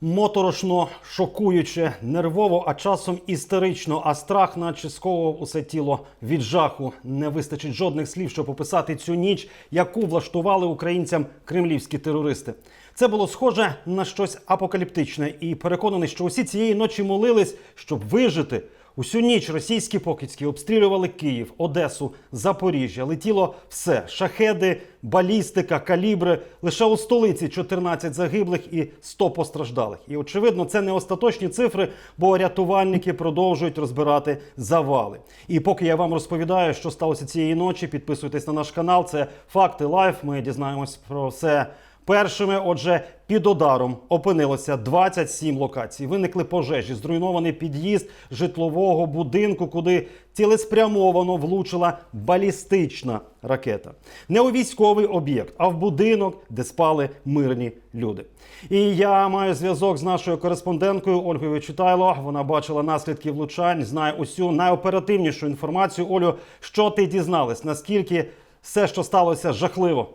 Моторошно, шокуюче, нервово, а часом істерично, а страх, наче сковував усе тіло від жаху. Не вистачить жодних слів, щоб описати цю ніч, яку влаштували українцям кремлівські терористи. Це було схоже на щось апокаліптичне, і переконаний, що усі цієї ночі молились, щоб вижити. Усю ніч російські покидьки обстрілювали Київ, Одесу, Запоріжжя. Летіло все: шахеди, балістика, калібри. Лише у столиці 14 загиблих і 100 постраждалих. І очевидно, це не остаточні цифри, бо рятувальники продовжують розбирати завали. І поки я вам розповідаю, що сталося цієї ночі, підписуйтесь на наш канал. Це факти лайф. Ми дізнаємось про все. Першими, отже, під ударом опинилося 27 локацій. Виникли пожежі, зруйнований під'їзд житлового будинку, куди цілеспрямовано влучила балістична ракета. Не у військовий об'єкт, а в будинок, де спали мирні люди. І я маю зв'язок з нашою кореспонденткою Ольгою Вичитайло. Вона бачила наслідки влучань, знає усю найоперативнішу інформацію. Олю, що ти дізналась? Наскільки все, що сталося, жахливо?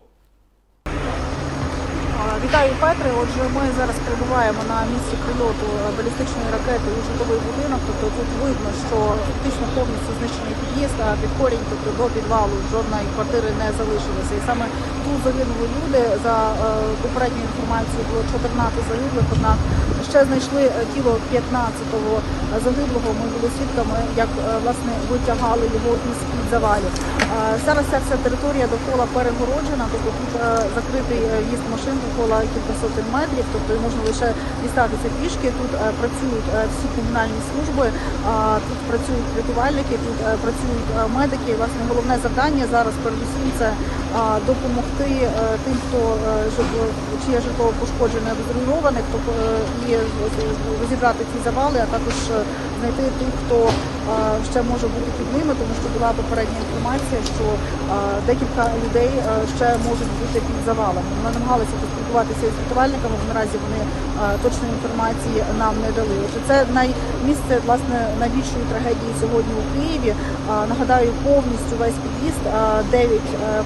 Вітаю, Петре. Отже, ми зараз перебуваємо на місці прильоту балістичної ракети у житловий будинок. Тобто тут видно, що фактично повністю знищений під'їзд, а під корінь, тобто до підвалу жодної квартири не залишилося. І саме загинули люди. За е, попередньою інформацією було 14 загиблих. Однак ще знайшли е, тіло 15-го загиблого. Ми були свідками, як е, власне витягали його із під завалів. Зараз ця вся територія довкола перегороджена, тобто тут закритий в'їзд машин довкола кілька сотень метрів, тобто можна лише дістатися пішки. Тут працюють всі комунальні служби, тут працюють рятувальники, тут працюють медики. Власне, головне завдання зараз передусім це допомогти е, тим, хто е, чиє житло пошкоджене або зруйнованих, тобто е, і е, розібрати ці завали, а також е, знайти тих, хто е, ще може бути під ними, тому що була попередня інформація, що е, декілька людей е, ще можуть бути під завалами. Ми намагалися поспілкуватися із рятувальниками. Наразі вони е, точної інформації нам не дали. Отже, це наймісце власне найбільшої трагедії сьогодні у Києві. Е, Нагадаю, повністю весь під'їзд, 9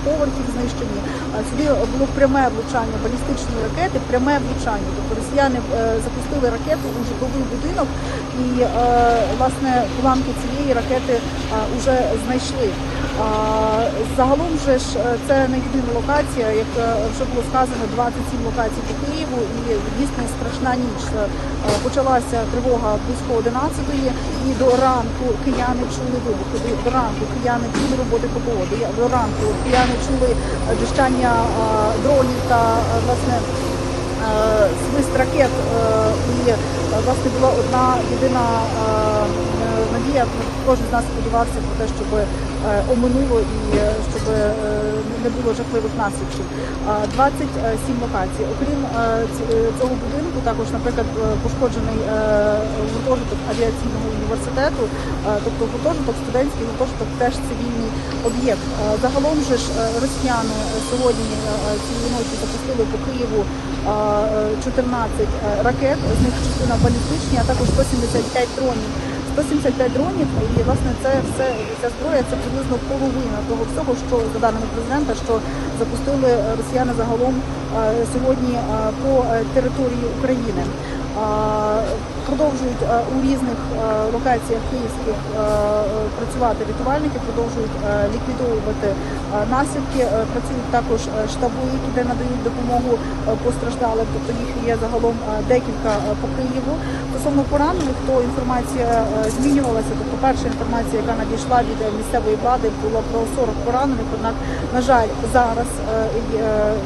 поверхів знищені. Е, Сюди було пряме влучання балістичної ракети, пряме влучання. Тобто росіяни е, запустили ракету у житловий будинок, і е, власне уламки цієї ракети вже знайшли. А, Загалом же ж е, це не єдина локація, як е, вже було сказано, 27 локацій по Києву і дійсно страшна ніч. Е, Почалася тривога близько 11-ї і до ранку кияни чули вибухи. До- ранку кияни чули роботи ППО. До- До ранку кияни чули е, е, дронів та е, власне е, свист ракет. е, І е, власне була одна єдина е, е, надія. Кожен з нас сподівався про те, щоб е, оминуло і е, щоб е, не було жахливих наслідків. Е, 27 локацій. Окрім е, ць- е, цього будинку, також, наприклад, е, пошкоджений е, гуртожиток авіаційного університету, е, тобто гуртожиток, студентський гуртожиток теж цивільний об'єкт. Е, Загалом же ж е, росіяни е, сьогодні е, цієї ночі запустили по Києву е, 14 ракет, з них частина балістичні, а також 175 дронів. 175 дронів, і власне це все ця зброя це приблизно половина того всього, що за даними президента, що запустили росіяни загалом е, сьогодні е, по е, території України. Продовжують е, у різних е, локаціях київських е, працювати рятувальники, продовжують ліквідовувати наслідки. Працюють також штаби, які де надають допомогу постраждалим. Тобто їх є загалом декілька по Києву. Стосовно поранених, то інформація змінювалася. Тобто перша інформація, яка надійшла від місцевої влади, була про 40 поранених. Однак, на жаль, зараз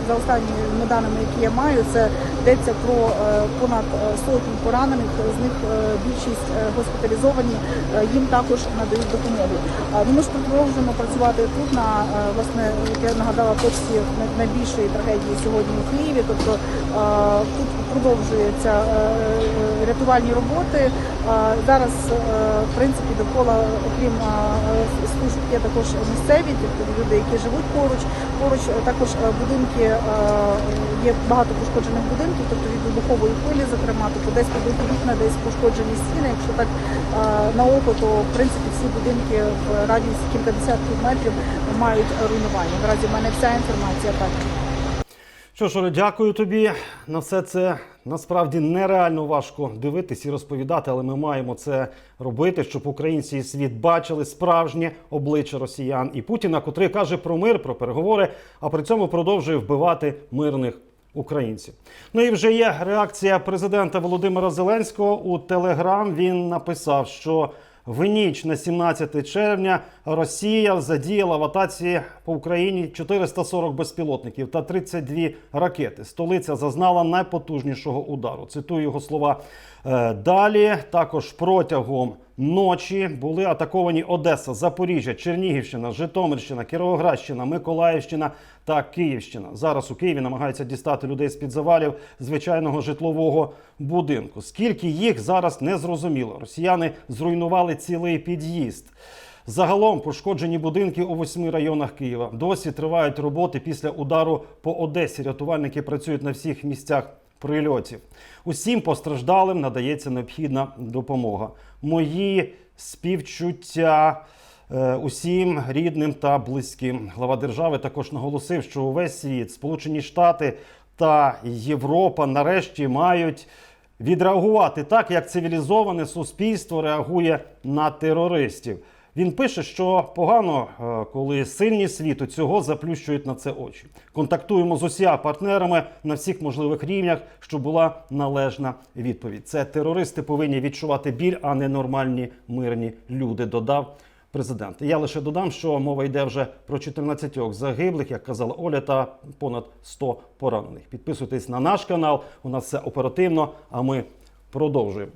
за останніми даними, які я маю, це йдеться про понад сотню поранених. З них е, більшість е, госпіталізовані. Е, Їм також надають допомогу. Ну, Ми ж продовжуємо працювати тут на власне, як я нагадала, точці найбільшої трагедії сьогодні у Києві. Тобто тут продовжуються рятувальні роботи. Зараз, е, в принципі, довкола, окрім служб, є також місцеві, тобто люди, які живуть поруч. Поруч е, також е, будинки є багато пошкоджених будинків, тобто від вибухової хвилі, зокрема, тобто десь побиті вікна, десь пошкоджені стіни. Якщо так на око, то в принципі всі будинки в радіусі кілька десятків метрів мають руйнування. Наразі в мене вся інформація так. Що ж, дякую тобі. На все це насправді нереально важко дивитись і розповідати, але ми маємо це робити, щоб українці і світ бачили справжнє обличчя росіян і Путіна, котрий каже про мир, про переговори, а при цьому продовжує вбивати мирних українців. Ну і вже є реакція президента Володимира Зеленського у Телеграм. Він написав, що в ніч на 17 червня Росія задіяла в атаці по Україні 440 безпілотників та 32 ракети. Столиця зазнала найпотужнішого удару. Цитую його слова. Е, Далі також протягом ночі були атаковані Одеса, Запоріжжя, Чернігівщина, Житомирщина, Кіровоградщина, Миколаївщина та Київщина. Зараз у Києві намагаються дістати людей з під завалів звичайного житлового будинку. Скільки їх зараз не зрозуміло. Росіяни зруйнували цілий під'їзд. Загалом пошкоджені будинки у восьми районах Києва. Досі тривають роботи після удару по Одесі. Рятувальники працюють на всіх місцях прильотів. Усім постраждалим надається необхідна допомога. Мої співчуття. е, Усім рідним та близьким глава держави також наголосив, що увесь світ, Сполучені Штати та Європа нарешті мають відреагувати так, як цивілізоване суспільство реагує на терористів. Він пише, що погано, е, коли сильні світу цього заплющують на це очі. Контактуємо з усіма партнерами на всіх можливих рівнях, щоб була належна відповідь. Це терористи повинні відчувати біль, а не нормальні мирні люди. Додав президент. Я лише додам, що мова йде вже про 14 загиблих, як казала Оля, та понад 100 поранених. Підписуйтесь на наш канал. У нас все оперативно. А ми продовжуємо.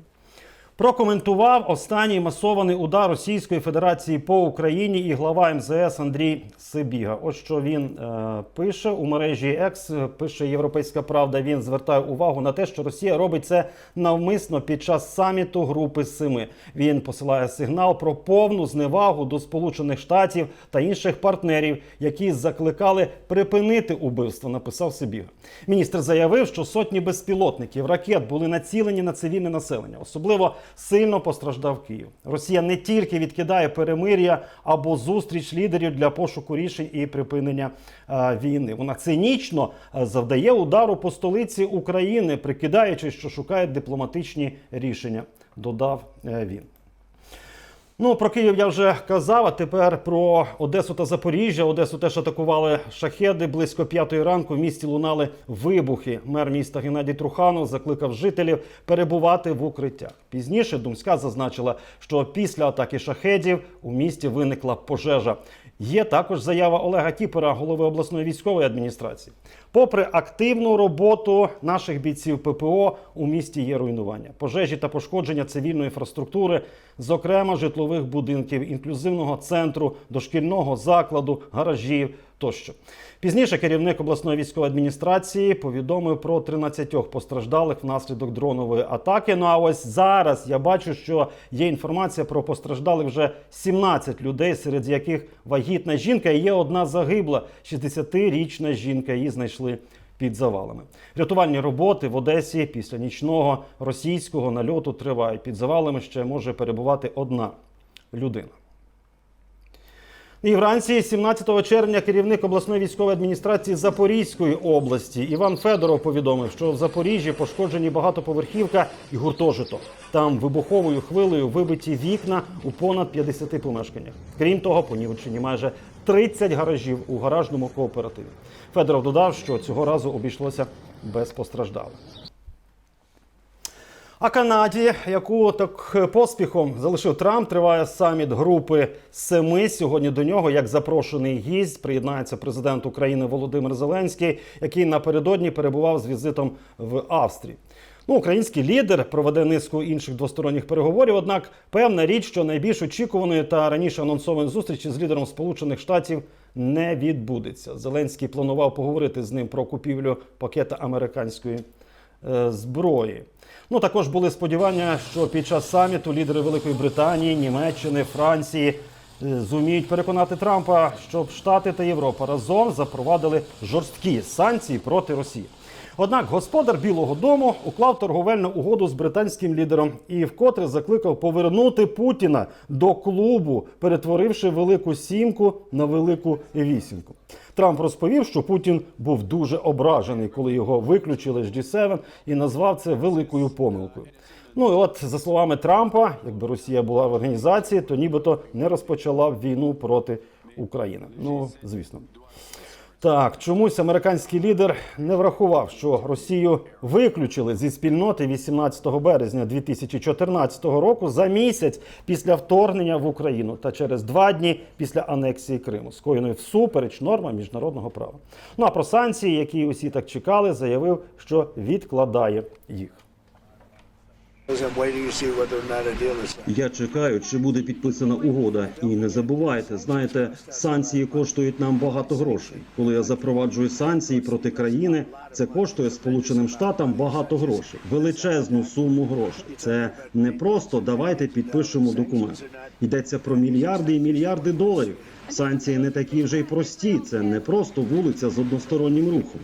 Прокоментував останній масований удар Російської Федерації по Україні і глава МЗС Андрій Сибіга. Ось що він е, пише у мережі Екс, пише Європейська Правда. Він звертає увагу на те, що Росія робить це навмисно під час саміту Групи Семи. Він посилає сигнал про повну зневагу до Сполучених Штатів та інших партнерів, які закликали припинити убивство. Написав Сибіга. Міністр заявив, що сотні безпілотників ракет були націлені на цивільне населення, особливо сильно постраждав Київ. Росія не тільки відкидає перемир'я або зустріч лідерів для пошуку рішень і припинення е, війни. Вона цинічно е, завдає удару по столиці України, прикидаючи, що шукає дипломатичні рішення. Додав е, він. Ну, про Київ я вже казав. А тепер про Одесу та Запоріжжя. Одесу теж атакували шахеди. Близько п'ятої ранку в місті лунали вибухи. Мер міста Геннадій Труханов закликав жителів перебувати в укриттях. Пізніше Думська зазначила, що після атаки шахедів у місті виникла пожежа. Є також заява Олега Кіпера, голови обласної військової адміністрації. Попри активну роботу наших бійців ППО, у місті є руйнування, пожежі та пошкодження цивільної інфраструктури, зокрема житлових будинків, інклюзивного центру, дошкільного закладу, гаражів тощо. Пізніше керівник обласної військової адміністрації повідомив про 13 постраждалих внаслідок дронової атаки. Ну а ось зараз я бачу, що є інформація про постраждалих вже 17 людей, серед яких вагітна жінка і є одна загибла 60-річна жінка. Її знайшли під завалами. Рятувальні роботи в Одесі після нічного російського нальоту тривають. Під завалами ще може перебувати одна людина. І вранці 17 червня керівник обласної військової адміністрації Запорізької області Іван Федоров повідомив, що в Запоріжжі пошкоджені багатоповерхівка і гуртожиток. Там вибуховою хвилею вибиті вікна у понад 50 помешканнях. Крім того, понівечені майже 30 гаражів у гаражному кооперативі. Федоров додав, що цього разу обійшлося без постраждалих. А Канаді, яку так поспіхом залишив Трамп, триває саміт групи семи. Сьогодні до нього, як запрошений гість, приєднається президент України Володимир Зеленський, який напередодні перебував з візитом в Австрії. Ну, український лідер проведе низку інших двосторонніх переговорів. Однак певна річ, що найбільш очікуваної та раніше анонсованої зустрічі з лідером Сполучених Штатів не відбудеться. Зеленський планував поговорити з ним про купівлю пакета американської зброї. Ну також були сподівання, що під час саміту лідери Великої Британії, Німеччини, Франції е, зуміють переконати Трампа, щоб Штати та Європа разом запровадили жорсткі санкції проти Росії. Однак господар Білого Дому уклав торговельну угоду з британським лідером і вкотре закликав повернути Путіна до клубу, перетворивши велику сімку на велику вісімку. Трамп розповів, що Путін був дуже ображений, коли його виключили з G7 і назвав це великою помилкою. Ну і от за словами Трампа, якби Росія була в організації, то нібито не розпочала б війну проти України. Ну звісно. Так, чомусь американський лідер не врахував, що Росію виключили зі спільноти 18 березня 2014 року за місяць після вторгнення в Україну та через два дні після анексії Криму, скоєної всупереч нормам міжнародного права. Ну а про санкції, які усі так чекали, заявив, що відкладає їх. Я чекаю, чи буде підписана угода. І не забувайте, знаєте, санкції коштують нам багато грошей. Коли я запроваджую санкції проти країни, це коштує Сполученим Штатам багато грошей, величезну суму грошей. Це не просто давайте підпишемо документ. Йдеться про мільярди і мільярди доларів. Санкції не такі вже й прості. Це не просто вулиця з одностороннім рухом.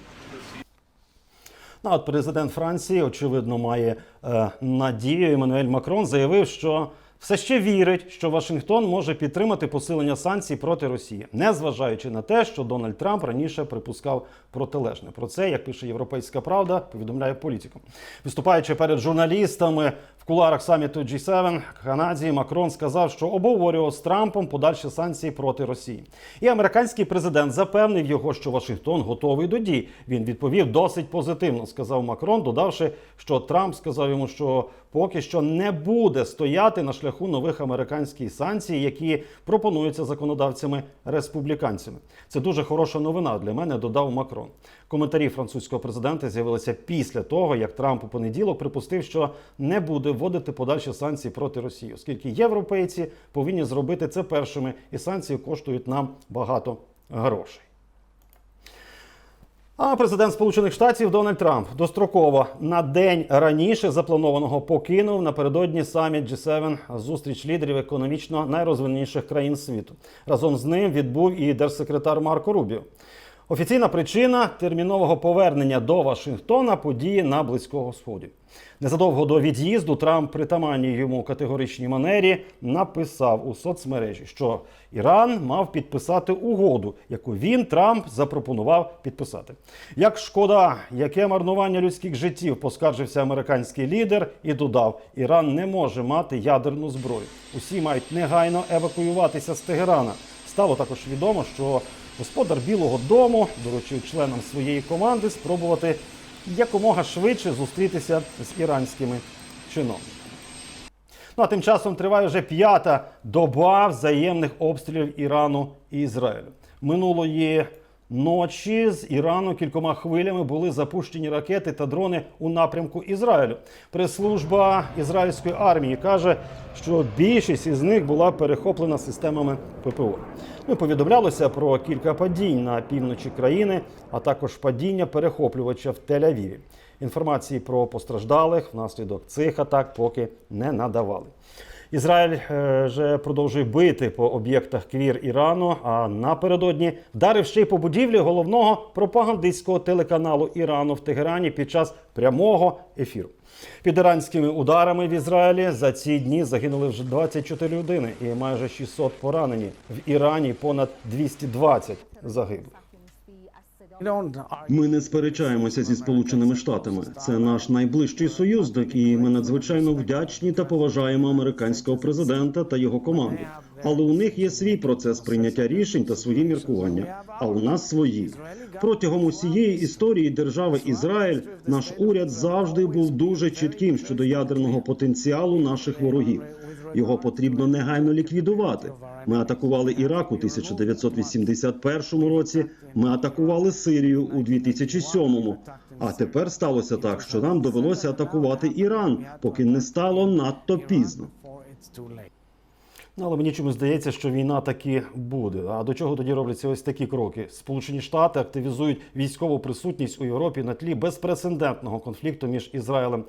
Ну, от президент Франції, очевидно, має е, надію. Еммануель Макрон заявив, що все ще вірить, що Вашингтон може підтримати посилення санкцій проти Росії, незважаючи на те, що Дональд Трамп раніше припускав протилежне. Про це, як пише Європейська Правда, повідомляє політику. Виступаючи перед журналістами в куларах саміту G7 Канаді, Макрон сказав, що обговорював з Трампом подальші санкції проти Росії. І американський президент запевнив його, що Вашингтон готовий до дій. Він відповів досить позитивно, сказав Макрон, додавши, що Трамп сказав йому, що поки що не буде стояти на шляху нових американських санкцій, які пропонуються законодавцями республіканцями. Це дуже хороша новина для мене. Додав Макрон. Коментарі французького президента з'явилися після того, як Трамп у понеділок припустив, що не буде вводити подальші санкції проти Росії, оскільки європейці повинні зробити це першими, і санкції коштують нам багато грошей. А президент Сполучених Штатів Дональд Трамп достроково на день раніше запланованого покинув напередодні саміт G7 зустріч лідерів економічно найрозвиненіших країн світу. Разом з ним відбув і держсекретар Марко Рубіо. Офіційна причина термінового повернення до Вашингтона події на Близького Сході. Незадовго до від'їзду Трамп притаманній йому категоричній манері написав у соцмережі, що Іран мав підписати угоду, яку він Трамп запропонував підписати. Як шкода, яке марнування людських життів, поскаржився американський лідер і додав: Іран не може мати ядерну зброю. Усі мають негайно евакуюватися з Тегерана. Стало також відомо, що господар Білого Дому доручив членам своєї команди спробувати якомога швидше зустрітися з іранськими чиновниками. Ну а тим часом триває вже п'ята доба взаємних обстрілів Ірану і Ізраїлю. Минулої ночі з Ірану кількома хвилями були запущені ракети та дрони у напрямку Ізраїлю. Прес-служба ізраїльської армії каже, що більшість із них була перехоплена системами ППО. Ну, і повідомлялося про кілька падінь на півночі країни, а також падіння перехоплювача в Тель-Авіві. Інформації про постраждалих внаслідок цих атак поки не надавали. Ізраїль е, вже продовжує бити по об'єктах квір Ірану. А напередодні вдарив ще й по будівлі головного пропагандистського телеканалу Ірану в Тегерані під час прямого ефіру. Під іранськими ударами в Ізраїлі за ці дні загинули вже 24 людини і майже 600 поранені. В Ірані понад 220 загиблих. Ми не сперечаємося зі сполученими штатами. Це наш найближчий союзник, і ми надзвичайно вдячні та поважаємо американського президента та його команду. Але у них є свій процес прийняття рішень та свої міркування. А у нас свої протягом усієї історії держави Ізраїль наш уряд завжди був дуже чітким щодо ядерного потенціалу наших ворогів. Його потрібно негайно ліквідувати. Ми атакували Ірак у 1981 році. Ми атакували Сирію у 2007. А тепер сталося так, що нам довелося атакувати Іран, поки не стало надто пізно. Ну, але мені чомусь здається, що війна таки буде. А до чого тоді робляться ось такі кроки? Сполучені Штати активізують військову присутність у Європі на тлі безпрецедентного конфлікту між Ізраїлем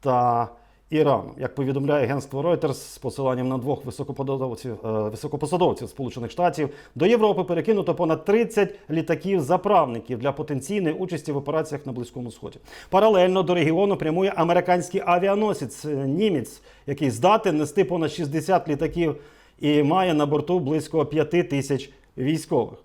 та Іраном. Як повідомляє агентство Reuters з посиланням на двох високопосадовців, е, високопосадовців Сполучених Штатів, до Європи перекинуто понад 30 літаків-заправників для потенційної участі в операціях на Близькому Сході. Паралельно до регіону прямує американський авіаносець е, німець, який здатен нести понад 60 літаків і має на борту близько 5 тисяч військових.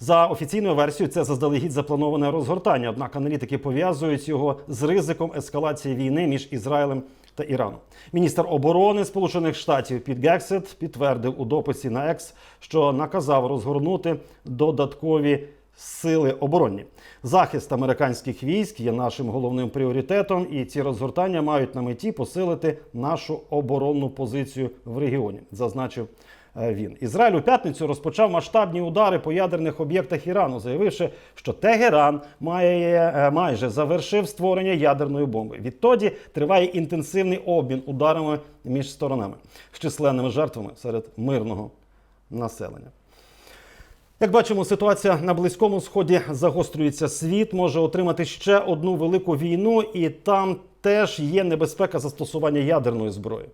За офіційною версією, це заздалегідь заплановане розгортання. Однак аналітики пов'язують його з ризиком ескалації війни між Ізраїлем та Іраном. Міністр оборони Сполучених Штатів Піт Гексет підтвердив у дописі на Екс, що наказав розгорнути додаткові сили оборонні. Захист американських військ є нашим головним пріоритетом, і ці розгортання мають на меті посилити нашу оборонну позицію в регіоні, зазначив він. Ізраїль у п'ятницю розпочав масштабні удари по ядерних об'єктах Ірану, заявивши, що Тегеран має е, майже завершив створення ядерної бомби. Відтоді триває інтенсивний обмін ударами між сторонами з численними жертвами серед мирного населення. Як бачимо, ситуація на Близькому Сході загострюється. Світ може отримати ще одну велику війну, і там теж є небезпека застосування ядерної зброї.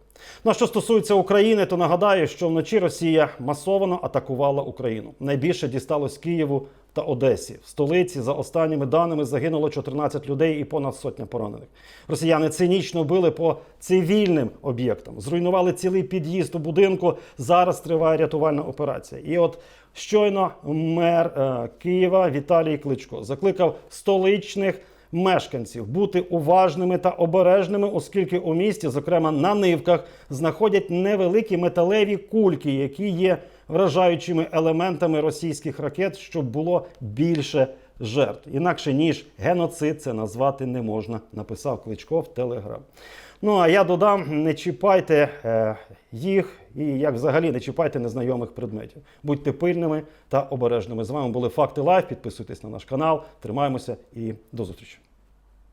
Ну а що стосується України, то нагадаю, що вночі Росія масово атакувала Україну. Найбільше дісталось Києву та Одесі. В столиці, за останніми даними, загинуло 14 людей і понад сотня поранених. Росіяни цинічно били по цивільним об'єктам, зруйнували цілий під'їзд у будинку. Зараз триває рятувальна операція. І от щойно мер е, Києва Віталій Кличко закликав столичних мешканців бути уважними та обережними, оскільки у місті, зокрема на нивках, знаходять невеликі металеві кульки, які є вражаючими елементами російських ракет, щоб було більше жертв. Інакше ніж геноцид це назвати не можна, написав Кличко в Телеграм. Ну а я додам: не чіпайте е, їх і як взагалі не чіпайте незнайомих предметів. Будьте пильними та обережними. З вами були Факти Лайф. Підписуйтесь на наш канал, тримаємося і до зустрічі.